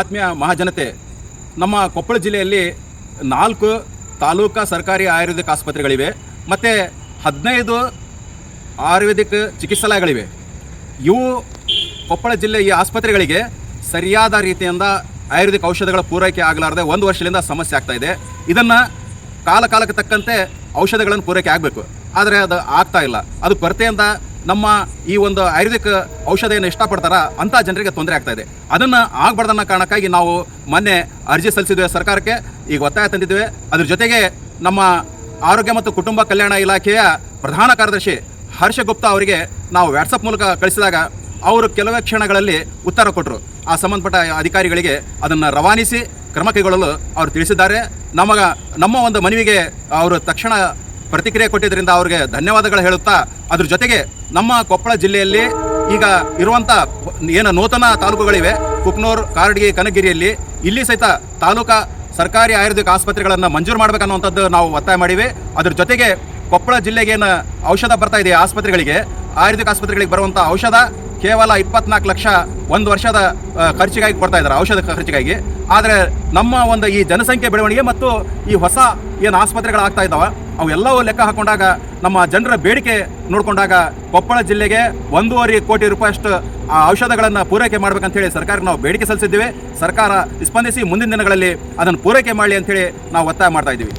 ಆತ್ಮೀಯ ಮಹಾಜನತೆ, ನಮ್ಮ ಕೊಪ್ಪಳ ಜಿಲ್ಲೆಯಲ್ಲಿ ನಾಲ್ಕು ತಾಲೂಕಾ ಸರ್ಕಾರಿ ಆಯುರ್ವೇದಿಕ್ ಆಸ್ಪತ್ರೆಗಳಿವೆ, ಮತ್ತು ಹದಿನೈದು ಆಯುರ್ವೇದಿಕ್ ಚಿಕಿತ್ಸಾಲಯಗಳಿವೆ. ಇವು ಕೊಪ್ಪಳ ಜಿಲ್ಲೆ ಈ ಆಸ್ಪತ್ರೆಗಳಿಗೆ ಸರಿಯಾದ ರೀತಿಯಿಂದ ಆಯುರ್ವೇದಿಕ್ ಔಷಧಗಳ ಪೂರೈಕೆ ಆಗಲಾರದೆ ಒಂದು ವರ್ಷದಿಂದ ಸಮಸ್ಯೆ ಆಗ್ತಾ ಇದೆ. ಇದನ್ನು ಕಾಲ ಕಾಲಕ್ಕೆ ತಕ್ಕಂತೆ ಔಷಧಗಳನ್ನು ಪೂರೈಕೆ ಆಗಬೇಕು. ಆದರೆ ಅದು ಆಗ್ತಾ ಇಲ್ಲ. ಅದು ಕೊರತೆಯಿಂದ ನಮ್ಮ ಈ ಒಂದು ಆಯುರ್ವೇದಿಕ್ ಔಷಧ ಏನು ಇಷ್ಟಪಡ್ತಾರ ಅಂತ ಜನರಿಗೆ ತೊಂದರೆ ಆಗ್ತಾ ಇದೆ. ಅದನ್ನು ಆಗಬಾರ್ದನ್ನ ಕಾರಣಕ್ಕಾಗಿ ನಾವು ಮೊನ್ನೆ ಅರ್ಜಿ ಸಲ್ಲಿಸಿದ್ದೇವೆ ಸರ್ಕಾರಕ್ಕೆ. ಈಗ ಒತ್ತಾಯ ತಂದಿದ್ದೇವೆ. ಅದ್ರ ಜೊತೆಗೆ ನಮ್ಮ ಆರೋಗ್ಯ ಮತ್ತು ಕುಟುಂಬ ಕಲ್ಯಾಣ ಇಲಾಖೆಯ ಪ್ರಧಾನ ಕಾರ್ಯದರ್ಶಿ ಹರ್ಷ ಗುಪ್ತಾ ಅವರಿಗೆ ನಾವು ವ್ಯಾಟ್ಸಪ್ ಮೂಲಕ ಕಳಿಸಿದಾಗ ಅವರು ಕೆಲವೇ ಕ್ಷಣಗಳಲ್ಲಿ ಉತ್ತರ ಕೊಟ್ಟರು ಆ ಸಂಬಂಧಪಟ್ಟ ಅಧಿಕಾರಿಗಳಿಗೆ ಅದನ್ನು ರವಾನಿಸಿ ಕ್ರಮ ಕೈಗೊಳ್ಳಲು ಅವರು ತಿಳಿಸಿದ್ದಾರೆ. ನಮಗ ನಮ್ಮ ಒಂದು ಮನವಿಗೆ ಅವರು ತಕ್ಷಣ ಪ್ರತಿಕ್ರಿಯೆ ಕೊಟ್ಟಿದ್ದರಿಂದ ಅವ್ರಿಗೆ ಧನ್ಯವಾದಗಳು ಹೇಳುತ್ತಾ, ಅದ್ರ ಜೊತೆಗೆ ನಮ್ಮ ಕೊಪ್ಪಳ ಜಿಲ್ಲೆಯಲ್ಲಿ ಈಗ ಇರುವಂಥ ಏನು ನೂತನ ತಾಲೂಕುಗಳಿವೆ, ಕುಕ್ನೂರ್, ಕಾರಡ್ಗಿ, ಕನಗಿರಿಯಲ್ಲಿ, ಇಲ್ಲಿ ಸಹಿತ ತಾಲೂಕಾ ಸರ್ಕಾರಿ ಆಯುರ್ವೇದಿಕ ಆಸ್ಪತ್ರೆಗಳನ್ನು ಮಂಜೂರು ಮಾಡಬೇಕನ್ನುವಂಥದ್ದು ನಾವು ಒತ್ತಾಯ ಮಾಡಿವೆ. ಅದ್ರ ಜೊತೆಗೆ ಕೊಪ್ಪಳ ಜಿಲ್ಲೆಗೆ ಏನು ಔಷಧ ಬರ್ತಾ ಇದೆ ಆಸ್ಪತ್ರೆಗಳಿಗೆ, ಆಯುರ್ವೇದಿಕ ಆಸ್ಪತ್ರೆಗಳಿಗೆ ಬರುವಂಥ ಔಷಧ ಕೇವಲ ಇಪ್ಪತ್ನಾಲ್ಕು ಲಕ್ಷ ಒಂದು ವರ್ಷದ ಖರ್ಚಿಗಾಗಿ ಕೊಡ್ತಾ ಇದ್ದಾರೆ, ಔಷಧ ಖರ್ಚಿಗಾಗಿ. ಆದರೆ ನಮ್ಮ ಒಂದು ಈ ಜನಸಂಖ್ಯೆ ಬೆಳವಣಿಗೆ ಮತ್ತು ಈ ಹೊಸ ಏನು ಆಸ್ಪತ್ರೆಗಳಾಗ್ತಾ ಇದ್ದಾವೆ? ಅವೆಲ್ಲವೂ ಲೆಕ್ಕ ಹಾಕೊಂಡಾಗ ನಮ್ಮ ಜನರ ಬೇಡಿಕೆ ನೋಡಿಕೊಂಡಾಗ ಕೊಪ್ಪಳ ಜಿಲ್ಲೆಗೆ ಒಂದೂವರೆ ಕೋಟಿ ರೂಪಾಯಿಯಷ್ಟು ಆ, ಔಷಧಗಳನ್ನು ಪೂರೈಕೆ ಮಾಡಬೇಕಂತೇಳಿ ಸರ್ಕಾರಕ್ಕೆ ನಾವು ಬೇಡಿಕೆ ಸಲ್ಲಿಸಿದ್ದೀವಿ. ಸರ್ಕಾರ ಸ್ಪಂದಿಸಿ ಮುಂದಿನ ದಿನಗಳಲ್ಲಿ ಅದನ್ನು ಪೂರೈಕೆ ಮಾಡಲಿ ಅಂತೇಳಿ ನಾವು ಒತ್ತಾಯ ಮಾಡ್ತಾ ಇದ್ದೀವಿ.